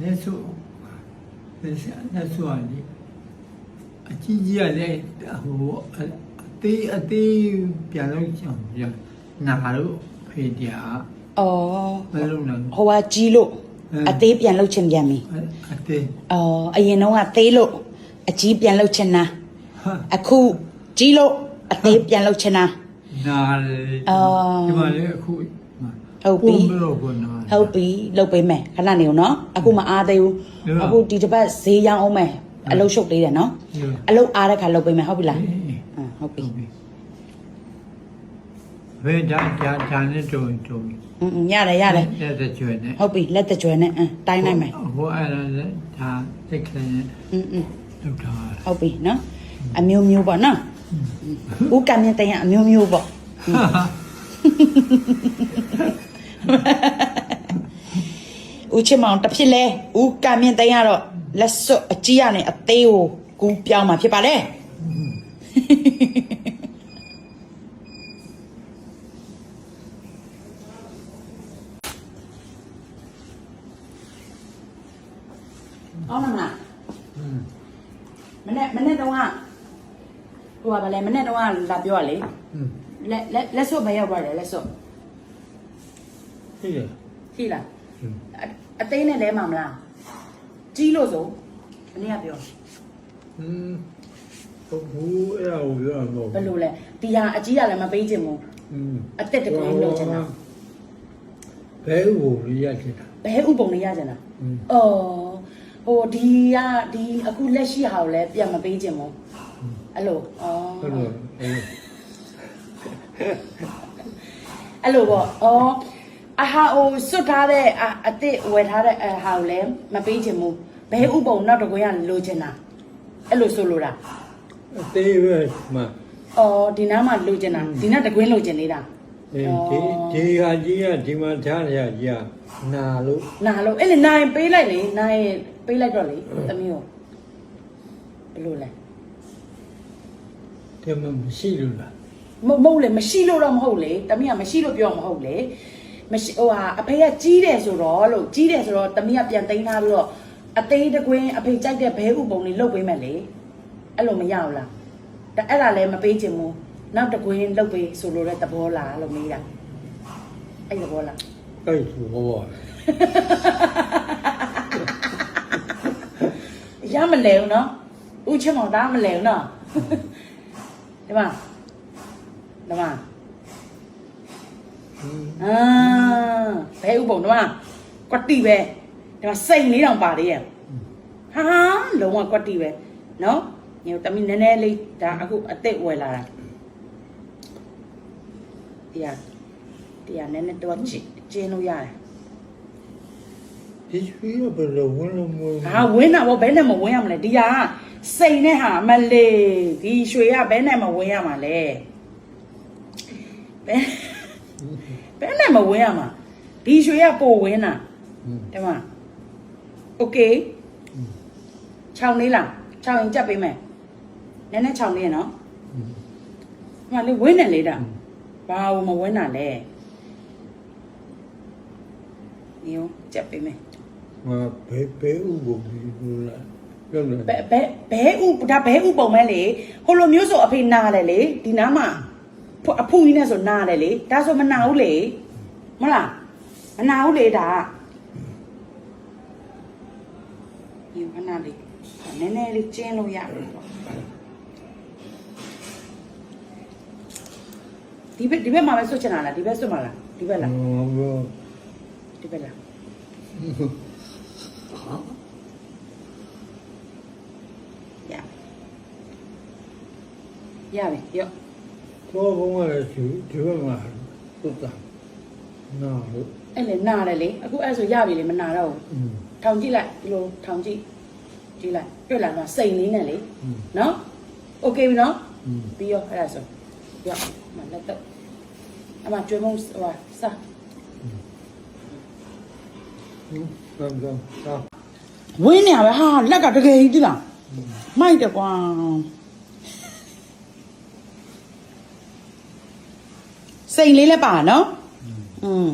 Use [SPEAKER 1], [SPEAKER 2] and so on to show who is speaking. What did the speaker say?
[SPEAKER 1] လက်စုလက်စလက်စုအလေးအကြီးကြီးကလည်းဟိုအအသေးအသေးပြန်လို့ကြောင်ပြန်နာလို့ဖေးတရား
[SPEAKER 2] အော်
[SPEAKER 1] မလုံးနိုင်
[SPEAKER 2] ဟိုကကြီးလို့
[SPEAKER 1] အင်း
[SPEAKER 2] အသေးပြန်လှုပ်ချင်ပြန်ပြီ
[SPEAKER 1] အအသေး
[SPEAKER 2] အော်အရင်တော့ကသေးလို့အကြီးပြန်လှုပ်ချင်တာ
[SPEAKER 1] ဟာ
[SPEAKER 2] အခုကြီးလို့အသေးပြန်လှုပ်ချင်တာ
[SPEAKER 1] နာလေ
[SPEAKER 2] အော်
[SPEAKER 1] ဒီမှာလေအခု
[SPEAKER 2] ဟုတ်ပြီ
[SPEAKER 1] ဘလို့ကောနာ
[SPEAKER 2] ဟုတ်ပြီလှုပ်ပေးမယ်ခဏနေဦးနော်အခုမအားသေးဘူး
[SPEAKER 1] ဟုတ်ပါ
[SPEAKER 2] အခုဒီတစ်ပတ်ဈေးရောင်းအောင်မယ်အလုပ်ရှုပ်သေးတယ်နော်
[SPEAKER 1] ဟုတ်
[SPEAKER 2] အလုပ်အားတဲ့ခါလှုပ်ပေးမယ်ဟုတ်ပြီလား
[SPEAKER 1] အေး
[SPEAKER 2] အင်းဟုတ်ပြီ
[SPEAKER 1] ဘယ်ဒါဒါဒါနဲ့တုံတုံ
[SPEAKER 2] อืมရတယ်ရတယ်
[SPEAKER 1] တဲ့တဲ့ကျွဲနဲ့
[SPEAKER 2] ဟုတ်ပြီလက်တကြွယ်နဲ့အင်းတိုင်းနိုင်မယ်
[SPEAKER 1] ဟိုအဲ့ဒါလည်းဒါသိခရင်
[SPEAKER 2] อืมอืม
[SPEAKER 1] လောက်တာ
[SPEAKER 2] ဟုတ်ပြီနော်အမျိုးမျိုးပေါ့နော်ဦးကမြင့်တိုင်ကအမျိုးမျိုးပေါ့ ဦးချစ်မောင်တစ်ဖြစ်လဲဦးကမြင့်သိန်းကတော့လက်စွပ်အကြီးရနဲ့အသေးကိုကူးပြောင်းมาဖြစ်ပါလေအောင်မလားမနေ့မနေ့တော့ကဟိုကဗလဲမနေ့တော့ကလာပြောရလေလက်လက်လက်စွပ်ပဲရောက်ပါတယ်လက်စွပ်
[SPEAKER 1] ရှိတယ်
[SPEAKER 2] ရှိလား အအသိနဲ့လဲမှာမလားကြီးလို့ဆိုမနေ့ကပြော
[SPEAKER 1] อืมဘူးအဲ့ဒါကိုပြောရတော့
[SPEAKER 2] ဘယ်လိုလဲဒီဟာအကြီးကလည်းမပေးခြင်းဘူး
[SPEAKER 1] อืม
[SPEAKER 2] အသက်တကွင်းလို့ချင်တာ
[SPEAKER 1] ဘယ်ဟိုရရချင်တာ
[SPEAKER 2] ဘယ်ဥပုံလေးရချင်တာ
[SPEAKER 1] อืม
[SPEAKER 2] အော်ဟိုဒီကဒီအခုလက်ရှိဟာကိုလည်းပြန်မပေးခြင်းဘူးအဲ့လိုအော်
[SPEAKER 1] ဟုတ်လို့အဲ့လို
[SPEAKER 2] အဲ့လိုပေါ့။အော် အဟာဟိုစွတ်ထားတဲ့အအစ်စ်ဝယ်ထားတဲ့အဟာကိုလည်းမပေးချင်ဘူး။ဘဲဥပုံနောက်တစ်ခွေကလိုချင်တာ။အဲ့လိုဆိုလိုတာ
[SPEAKER 1] အသေးပဲမှ။
[SPEAKER 2] အော်ဒီနားမှာလိုချင်တာဒီနားတကွင်းလိုချင်နေတာ
[SPEAKER 1] ဒီဒီဒီဟာကြီးကဒီမှာထားရရနာလို့။
[SPEAKER 2] နာလို့အဲ့လေနိုင်ပေးလိုက်လေနိုင်ပေးလိုက်တော့လေသမီးကိုဘယ်လိုလဲ
[SPEAKER 1] တမမရှိလို့လား
[SPEAKER 2] မမဟုတ်လေမရှိလို့တော့မဟုတ်လေသမီးကမရှိလို့ပြောမဟုတ်လေ မရှိဟိုဟာအဖေကကြီးတယ်ဆိုတော့လို့ကြီးတယ်ဆိုတော့သမီးကပြန်သိမ်းထားပြီးတော့အသေးတကွင်းအဖေကြိုက်တဲ့ဘဲဥပုံလေးလုတ်ပေးမယ်လေအဲ့လိုမရဘူးလားဒါအဲ့ဒါလည်းမပေးချင်ဘူးနောက်တကွင်းလုတ်ပေးဆိုလိုတဲ့သဘောလားလို့မေးတာအဲ့သဘောလား
[SPEAKER 1] အဲ့ဆိုဘော
[SPEAKER 2] ရမလဲဘူးနော်ဥချင်မောင်သားမလဲဘူးနော်ဒီမှာဒီမှာ
[SPEAKER 1] อืม
[SPEAKER 2] အာဘဲဥပုံတော့ကွက်တီပဲဒီမှာစိတ်လေးတောင်ပါသေးရဲ့ဟာလုံးဝကွက်တီပဲနော်ညိုတမီနည်းနည်းလေးဒါအခုအစ်စ်ဝယ်လာတာတရားတရားနည်းနည်းတော့ကျကျင်းလို့ရတယ်
[SPEAKER 1] ဒီရွှေရဘယ်လိုဝင်လို့မဝင်
[SPEAKER 2] ဟာဝင်းတာဗောဘဲနဲ့မဝင်းရမလဲဒီဟာစိတ်နဲ့ဟာမလေးဒီရွှေကဘဲနဲ့မဝင်းရမှာလဲဘဲ ဘဲနဲ့မဝင်းရမှာဒီရွှေကပိုဝင်းတာ
[SPEAKER 1] อืม
[SPEAKER 2] ဒီမှာโอเค6လေးလား6ရင်ကြက်ပေးမယ်နည်းနည်း6လေးရနော်
[SPEAKER 1] อืม
[SPEAKER 2] ဒီမှာလေဝင်းနေလေတာဘာလို့မဝင်းတာလဲညိုကြက်ပေးမယ်
[SPEAKER 1] ငါဘယ်ဘယ်ဥကိုပြီးလို့လားပြောလို့
[SPEAKER 2] ဘဲဘဲဘဲဥဒါဘဲဥပုံမဲလေဟိုလိုမျိုးဆိုအဖေနာတယ်လေဒီနားမှာဖွ အဖူကြီးနဲ့ဆိုနာတယ်လေဒါဆိုမနာဘူးလေမဟုတ်လားမနာဘူးလေဒါဒီခဏလေးနည်းနည်းလေးကျင်းလို့ရတယ်ပေါ့ဒီဘက်ဒီဘက်မှာပဲဆွတ်ချင်တာလားဒီဘက်ဆွတ်မှာလားဒီဘက်လား
[SPEAKER 1] ဘော
[SPEAKER 2] ဒီဘက်လားရရပြီရော့
[SPEAKER 1] ဘောဘုံကလည်းသူဒီဘက်မှာသုတ်တာနာလို့
[SPEAKER 2] အဲ့လေနာတယ်လေအခုအဲ့ဆိုရပြီလေမနာတော့ဘူး
[SPEAKER 1] อืม
[SPEAKER 2] ထောင်ကြည့်လိုက်ဒီလိုထောင်ကြည့်ကြည့်လိုက်တွေ့လာမှာစိတ်လေးနဲ့လေ
[SPEAKER 1] อืม
[SPEAKER 2] နော်โอเคပြီနော်
[SPEAKER 1] อืม
[SPEAKER 2] ပြီးရောအဲ့ဒါဆိုရော့မလက်တော့အမကျွေးမုံဟိုစာ
[SPEAKER 1] อืมတော့တော့တော့
[SPEAKER 2] ဝင်းနေရပဲဟာလက်ကတကယ်ကြီးတိလားမိုက်တယ်ကွာ စိန်လေးလည်းပါနော်อืม